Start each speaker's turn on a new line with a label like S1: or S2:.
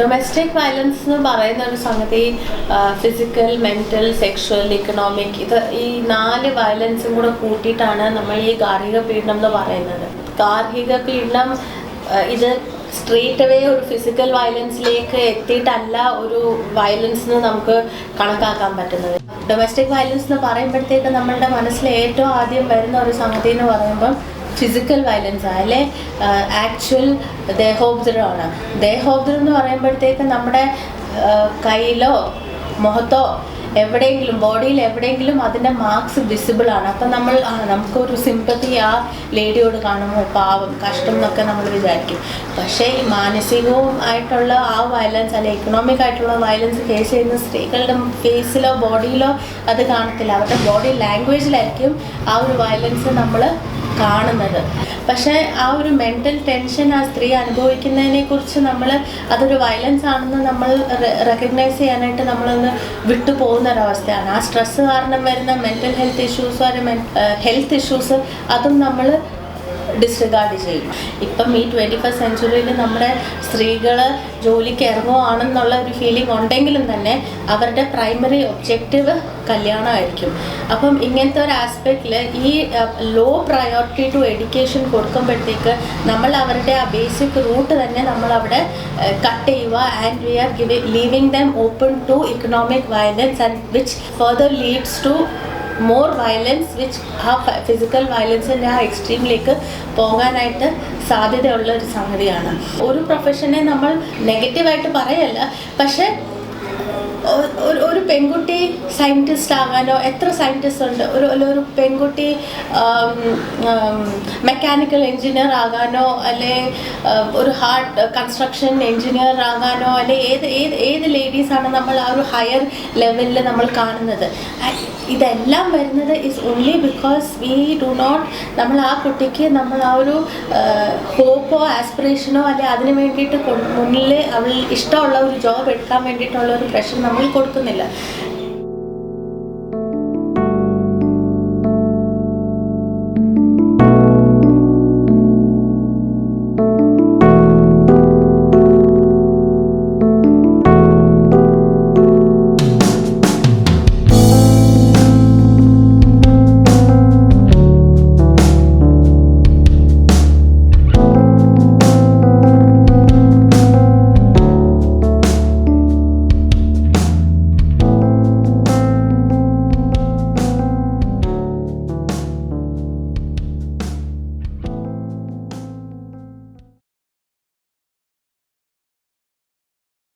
S1: Domestic violence എന്ന് പറയുന്ന ഒരു സംഗതി ഫിസിക്കൽ മെന്റൽ സെക്ഷൽ ഇക്കണോമിക് ഇത് ഈ നാല് വയലൻസും കൂടെ കൂട്ടിയിട്ടാണ് നമ്മൾ ഈ ഗാർഹിക പീഡനം എന്ന് പറയുന്നത്. ഗാർഹിക പീഡനം ഇത് സ്ട്രേറ്റ് അവേ ഒരു ഫിസിക്കൽ വയലൻസിലേക്ക് എത്തിയിട്ടല്ല ഒരു വയലൻസ് എന്ന് നമുക്ക് കണക്കാക്കാൻ പറ്റുന്നത്. ഡൊമസ്റ്റിക് വയലൻസ് എന്ന് പറയുമ്പോഴത്തേക്ക് നമ്മളുടെ മനസ്സിൽ ഏറ്റവും ആദ്യം വരുന്ന ഒരു സംഗതി എന്ന് പറയുമ്പം ഫിസിക്കൽ വയലൻസ് അല്ലെ? ആക്ച്വൽ ദേഹോപദ്രവമാണ് ദേഹോപദ്രവം എന്ന് പറയുമ്പോഴത്തേക്ക് നമ്മുടെ കയ്യിലോ മുഖത്തോ എവിടെയെങ്കിലും ബോഡിയിൽ എവിടെയെങ്കിലും അതിന്റെ മാർക്സ് വിസിബിൾ ആണ്. അപ്പം നമ്മൾ ആ നമുക്കൊരു സിമ്പത്തി ആ ലേഡിയോട് കാണുമ്പോൾ പാവം കഷ്ടം എന്നൊക്കെ നമ്മൾ വിചാരിക്കും. പക്ഷേ ഈ മാനസികവും ആയിട്ടുള്ള ആ വയലൻസ് അല്ലെ ഇക്കണോമിക് ആയിട്ടുള്ള വയലൻസ് ഫേസ് ചെയ്യുന്ന സ്ത്രീകളുടെ ഫേസിലോ ബോഡിയിലോ അത് കാണത്തില്ല. അവരുടെ ബോഡി ലാംഗ്വേജിലായിരിക്കും ആ ഒരു വയലൻസ് നമ്മൾ കാണുന്നത്. പക്ഷേ ആ ഒരു മെന്റൽ ടെൻഷൻ ആ സ്ത്രീ അനുഭവിക്കുന്നതിനെ കുറിച്ച് നമ്മൾ അതൊരു വയലൻസ് ആണെന്ന് നമ്മൾ റെക്കഗ്നൈസ് ചെയ്യാനായിട്ട് നമ്മളൊന്ന് വിട്ടുപോകുന്ന ഒരവസ്ഥയാണ് ആ സ്ട്രെസ് കാരണം വരുന്ന mental health issues health issues അതും നമ്മൾ ഡിസ്റിഗാർഡ് ചെയ്യും. ഇപ്പം ഈ ട്വന്റി ഫസ്റ്റ് സെഞ്ച്വറിയിൽ നമ്മുടെ സ്ത്രീകൾ ജോലിക്ക് ഇറങ്ങുവാണെന്നുള്ള ഒരു ഫീലിംഗ് ഉണ്ടെങ്കിലും തന്നെ അവരുടെ പ്രൈമറി ഒബ്ജക്റ്റീവ് കല്യാണമായിരിക്കും. അപ്പം ഇങ്ങനത്തെ ഒരു ആസ്പെക്റ്റിൽ ഈ ലോ പ്രയോറിറ്റി ടു എഡ്യൂക്കേഷൻ കൊടുക്കുമ്പോഴത്തേക്ക് നമ്മൾ അവരുടെ ആ ബേസിക് റൂട്ട് തന്നെ നമ്മൾ അവിടെ കട്ട് ചെയ്യുക and we are giving leaving them open to economic violence and which further leads to more violence which ആ ഫിസിക്കൽ വയലൻസിന്റെ ആ എക്സ്ട്രീമിലേക്ക് പോകാനായിട്ട് സാധ്യതയുള്ള ഒരു സംഗതിയാണ്. ഒരു പ്രൊഫഷനെ നമ്മൾ നെഗറ്റീവായിട്ട് പറയല്ല പക്ഷേ ഒരു പെൺകുട്ടി സയന്റിസ്റ്റ് ആകാനോ എത്ര സയന്റിസ്റ്റ് ഉണ്ട് ഒരു ഒരു- പെൺകുട്ടി മെക്കാനിക്കൽ എൻജിനീയർ ആകാനോ അല്ലെ ഒരു ഹാർട്ട് കൺസ്ട്രക്ഷൻ എൻജിനീയർ ആകാനോ അല്ലെ ഏത് ഏത് ഏത് ലേഡീസാണ് നമ്മൾ ആ ഒരു ഹയർ ലെവലിൽ നമ്മൾ കാണുന്നത്. ഇതെല്ലാം വരുന്നത് is only because we do not നമ്മൾ ആ കുട്ടിക്ക് നമ്മൾ ആ ഒരു ഹോപ്പോ ആസ്പിറേഷനോ അല്ലെ അതിന് വേണ്ടിയിട്ട് മുന്നിൽ അവൾ ഇഷ്ടമുള്ള ഒരു ജോബ് എടുക്കാൻ വേണ്ടിയിട്ടുള്ള ഒരു പ്രഷർ നമ്മൾ കൊടുക്കുന്നില്ല.